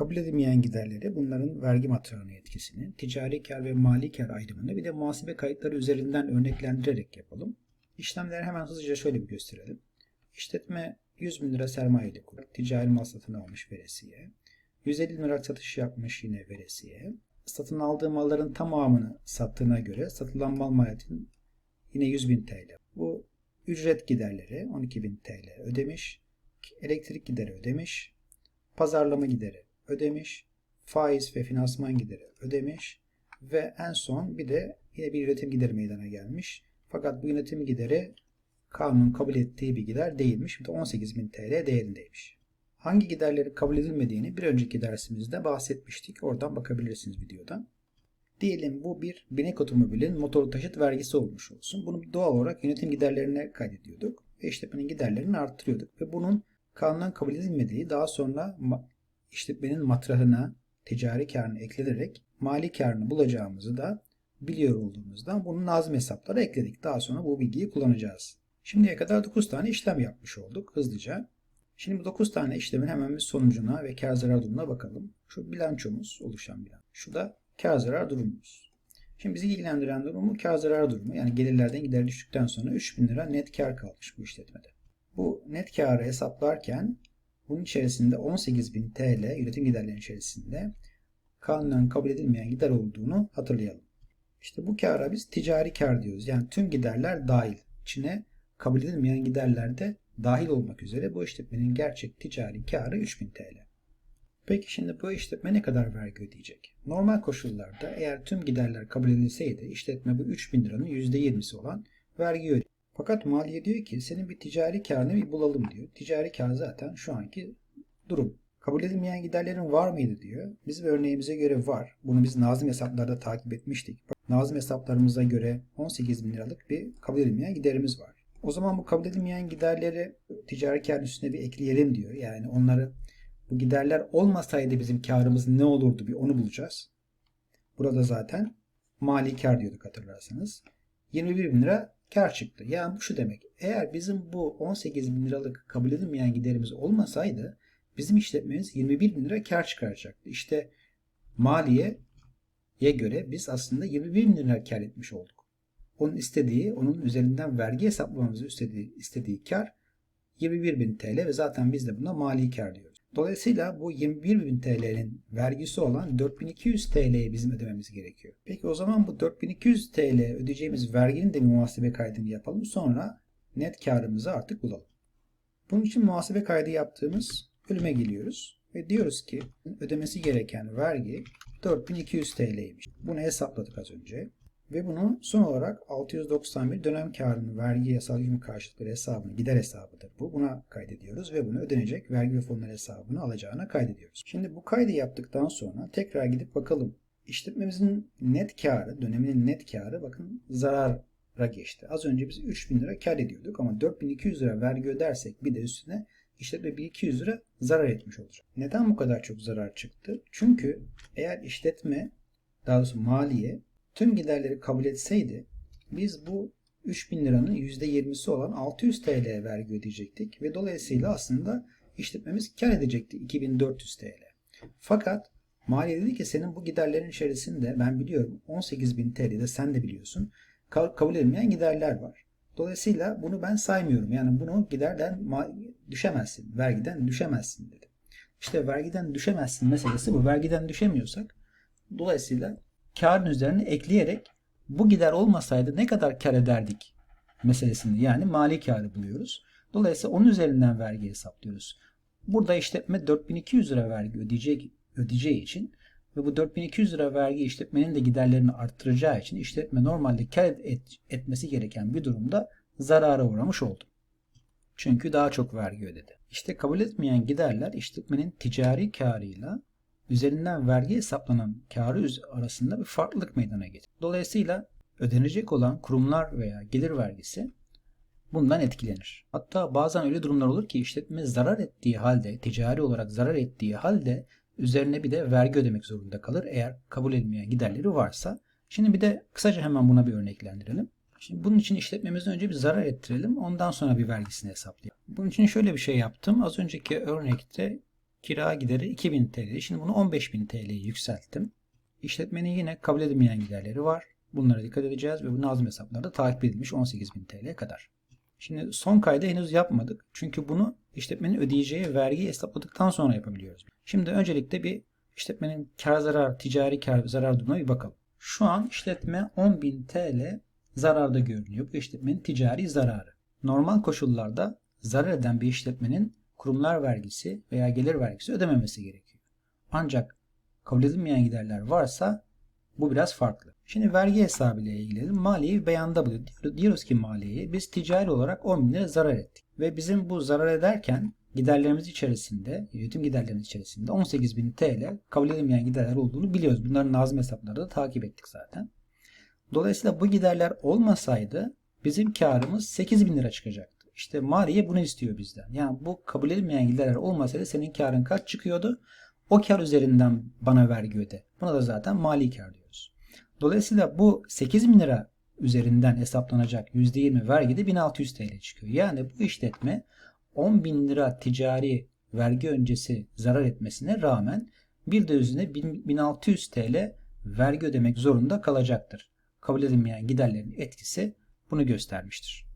kabul edilmeyen giderleri, bunların vergi matrağına etkisini, ticari kar ve mali kar ayrımını bir de muhasebe kayıtları üzerinden örneklendirerek yapalım. İşlemleri hemen hızlıca şöyle bir gösterelim. İşletme 100 bin lira sermayeli kurup ticari mal satın almış veresiye. 150 bin lira satış yapmış yine veresiye. Satın aldığı malların tamamını sattığına göre satılan mal maliyetin yine 100 bin TL. Bu ücret giderleri 12 bin TL ödemiş. Elektrik gideri ödemiş. Pazarlama gideri ödemiş. Faiz ve finansman gideri ödemiş. Ve en son bir de yine bir üretim gideri meydana gelmiş. Fakat bu yönetim gideri kanunun kabul ettiği bir gider değilmiş. Bir de 18.000 TL değerindeymiş. Hangi giderleri kabul edilmediğini bir önceki dersimizde bahsetmiştik. Oradan bakabilirsiniz videodan. Diyelim bu bir binek otomobilin motorlu taşıt vergisi olmuş olsun. Bunu doğal olarak yönetim giderlerine kaydediyorduk. Ve işletmenin giderlerini arttırıyorduk. Ve bunun kanundan kabul edilmediği daha sonra işletmenin matrahına ticari karını eklenerek mali karını bulacağımızı da biliyor olduğumuzdan bunu nazım hesaplara ekledik. Daha sonra bu bilgiyi kullanacağız. Şimdiye kadar 9 tane işlem yapmış olduk hızlıca. Şimdi bu 9 tane işlemin hemen bir sonucuna ve kar zarar durumuna bakalım. Şu bilançomuz oluşan bilanço. Şu da kar zarar durumumuz. Şimdi bizi ilgilendiren durumu kar zarar durumu. Yani gelirlerden gider düştükten sonra 3000 lira net kar kalmış bu işletmede. Bu net karı hesaplarken bunun içerisinde 18.000 TL üretim giderlerinin içerisinde kanunen kabul edilmeyen gider olduğunu hatırlayalım. İşte bu kara biz ticari kar diyoruz. Yani tüm giderler dahil. İçine kabul edilmeyen giderler de dahil olmak üzere bu işletmenin gerçek ticari karı 3000 TL. Peki şimdi bu işletme ne kadar vergi ödeyecek? Normal koşullarda eğer tüm giderler kabul edilseydi işletme bu 3000 liranın %20'si olan vergi ödeyecek. Fakat maliye diyor ki senin bir ticari karını bir bulalım diyor. Ticari kar zaten şu anki durum. Kabul edilmeyen giderlerin var mıydı diyor. Bizim örneğimize göre var. Bunu biz nazım hesaplarda takip etmiştik. Nazım hesaplarımıza göre 18 bin liralık bir kabul edilmeyen giderimiz var. O zaman bu kabul edilmeyen giderleri ticari kar üstüne bir ekleyelim diyor. Yani onları bu giderler olmasaydı bizim karımız ne olurdu bir onu bulacağız. Burada zaten mali kar diyorduk hatırlarsanız. 21 bin lira kar çıktı. Yani bu şu demek. Eğer bizim bu 18 bin liralık kabul edilmeyen giderimiz olmasaydı bizim işletmemiz 21 bin lira kar çıkaracaktı. İşte maliyeye göre biz aslında 21 bin lira kar etmiş olduk. Onun istediği, onun üzerinden vergi hesaplamamızı istediği, istediği kar 21 bin TL ve zaten biz de buna mali kar diyoruz. Dolayısıyla bu 21 bin TL'nin vergisi olan 4200 TL'yi bizim ödememiz gerekiyor. Peki o zaman bu 4200 TL ödeyeceğimiz verginin de bir muhasebe kaydını yapalım. Sonra net karımızı artık bulalım. Bunun için muhasebe kaydı yaptığımız bölüme geliyoruz. Ve diyoruz ki ödemesi gereken vergi 4200 TL'ymiş. Bunu hesapladık az önce. Ve bunu son olarak 691 dönem karının vergi yasal yüküm karşılıkları hesabını gider hesabıdır bu. Buna kaydediyoruz ve bunu ödenecek vergi ve fonlar hesabını alacağına kaydediyoruz. Şimdi bu kaydı yaptıktan sonra tekrar gidip bakalım. İşletmemizin net karı, döneminin net karı bakın zarara geçti. Az önce biz 3000 lira kar ediyorduk ama 4200 lira vergi ödersek bir de üstüne işletme 1200 lira zarar etmiş olacak. Neden bu kadar çok zarar çıktı? Çünkü eğer işletme daha doğrusu maliye tüm giderleri kabul etseydi biz bu 3000 liranın %20'si olan 600 TL vergi ödeyecektik ve dolayısıyla aslında işletmemiz kar edecekti 2400 TL. Fakat maliye dedi ki senin bu giderlerin içerisinde ben biliyorum 18.000 TL'de sen de biliyorsun kabul edilmeyen giderler var. Dolayısıyla bunu ben saymıyorum. Yani bunu giderden düşemezsin, vergiden düşemezsin dedi. İşte vergiden düşemezsin meselesi bu. Vergiden düşemiyorsak dolayısıyla karın üzerine ekleyerek bu gider olmasaydı ne kadar kar ederdik meselesini yani mali karı buluyoruz. Dolayısıyla onun üzerinden vergi hesaplıyoruz. Burada işletme 4200 lira vergi ödeyecek, ödeyeceği için ve bu 4200 lira vergi işletmenin de giderlerini arttıracağı için işletme normalde kar et, etmesi gereken bir durumda zarara uğramış oldu. Çünkü daha çok vergi ödedi. İşte kabul etmeyen giderler işletmenin ticari karıyla üzerinden vergi hesaplanan karı arasında bir farklılık meydana getirir. Dolayısıyla ödenecek olan kurumlar veya gelir vergisi bundan etkilenir. Hatta bazen öyle durumlar olur ki işletme zarar ettiği halde, ticari olarak zarar ettiği halde üzerine bir de vergi ödemek zorunda kalır eğer kabul edilmeyen giderleri varsa. Şimdi bir de kısaca hemen buna bir örneklendirelim. Şimdi bunun için işletmemizden önce bir zarar ettirelim. Ondan sonra bir vergisini hesaplayalım. Bunun için şöyle bir şey yaptım. Az önceki örnekte Kira gideri 2000 TL. Şimdi bunu 15.000 TL'ye yükselttim. İşletmenin yine kabul edilmeyen giderleri var. Bunlara dikkat edeceğiz ve bu nazım hesaplarda takip edilmiş 18.000 TL kadar. Şimdi son kaydı henüz yapmadık. Çünkü bunu işletmenin ödeyeceği vergiyi hesapladıktan sonra yapabiliyoruz. Şimdi öncelikle bir işletmenin kar zarar, ticari kar zarar durumuna bir bakalım. Şu an işletme 10.000 TL zararda görünüyor. Bu işletmenin ticari zararı. Normal koşullarda zarar eden bir işletmenin kurumlar vergisi veya gelir vergisi ödememesi gerekiyor. Ancak kabul edilmeyen giderler varsa bu biraz farklı. Şimdi vergi hesabı ile ilgili maliyeyi beyanda buluyor. Diyoruz ki maliyeyi biz ticari olarak 10 bin lira zarar ettik. Ve bizim bu zarar ederken giderlerimiz içerisinde, yönetim giderlerimiz içerisinde 18 bin TL kabul edilmeyen giderler olduğunu biliyoruz. Bunların nazım hesapları da takip ettik zaten. Dolayısıyla bu giderler olmasaydı bizim karımız 8 bin lira çıkacaktı. İşte maliye bunu istiyor bizden. Yani bu kabul edilmeyen giderler olmasaydı senin karın kaç çıkıyordu? O kar üzerinden bana vergi öde. Buna da zaten mali kar diyoruz. Dolayısıyla bu 8 bin lira üzerinden hesaplanacak %20 vergi de 1600 TL çıkıyor. Yani bu işletme 10 bin lira ticari vergi öncesi zarar etmesine rağmen bir de üzerine 1600 TL vergi ödemek zorunda kalacaktır. Kabul edilmeyen giderlerin etkisi bunu göstermiştir.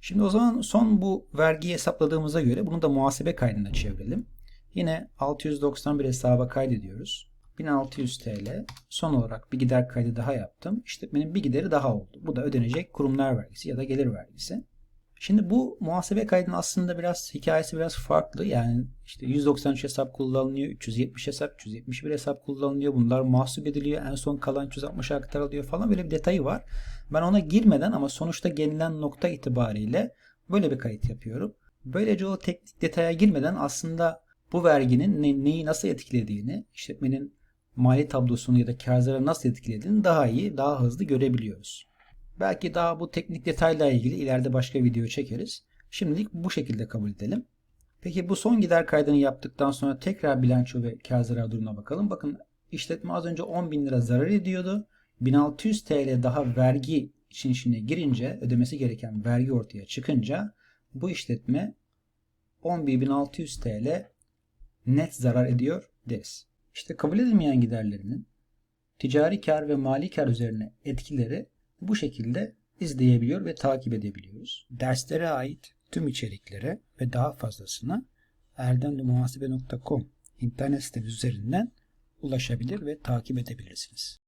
Şimdi o zaman son bu vergiyi hesapladığımıza göre bunu da muhasebe kaydına çevirelim. Yine 691 hesaba kaydediyoruz. 1600 TL. Son olarak bir gider kaydı daha yaptım. İşletmenin bir gideri daha oldu. Bu da ödenecek kurumlar vergisi ya da gelir vergisi. Şimdi bu muhasebe kaydının aslında biraz hikayesi biraz farklı. Yani işte 193 hesap kullanılıyor, 370 hesap, 371 hesap kullanılıyor. Bunlar mahsup ediliyor. En son kalan 360'a aktarılıyor falan böyle bir detayı var. Ben ona girmeden ama sonuçta gelinen nokta itibariyle böyle bir kayıt yapıyorum. Böylece o teknik detaya girmeden aslında bu verginin ne, neyi nasıl etkilediğini, işletmenin mali tablosunu ya da kar nasıl etkilediğini daha iyi, daha hızlı görebiliyoruz. Belki daha bu teknik detayla ilgili ileride başka video çekeriz. Şimdilik bu şekilde kabul edelim. Peki bu son gider kaydını yaptıktan sonra tekrar bilanço ve kar zarar durumuna bakalım. Bakın işletme az önce 10 bin lira zarar ediyordu. 1600 TL daha vergi için içine girince ödemesi gereken vergi ortaya çıkınca bu işletme 11.600 TL net zarar ediyor deriz. İşte kabul edilmeyen giderlerinin ticari kar ve mali kar üzerine etkileri bu şekilde izleyebiliyor ve takip edebiliyoruz. Derslere ait tüm içeriklere ve daha fazlasına erdemlimuhasebe.com internet sitemiz üzerinden ulaşabilir ve takip edebilirsiniz.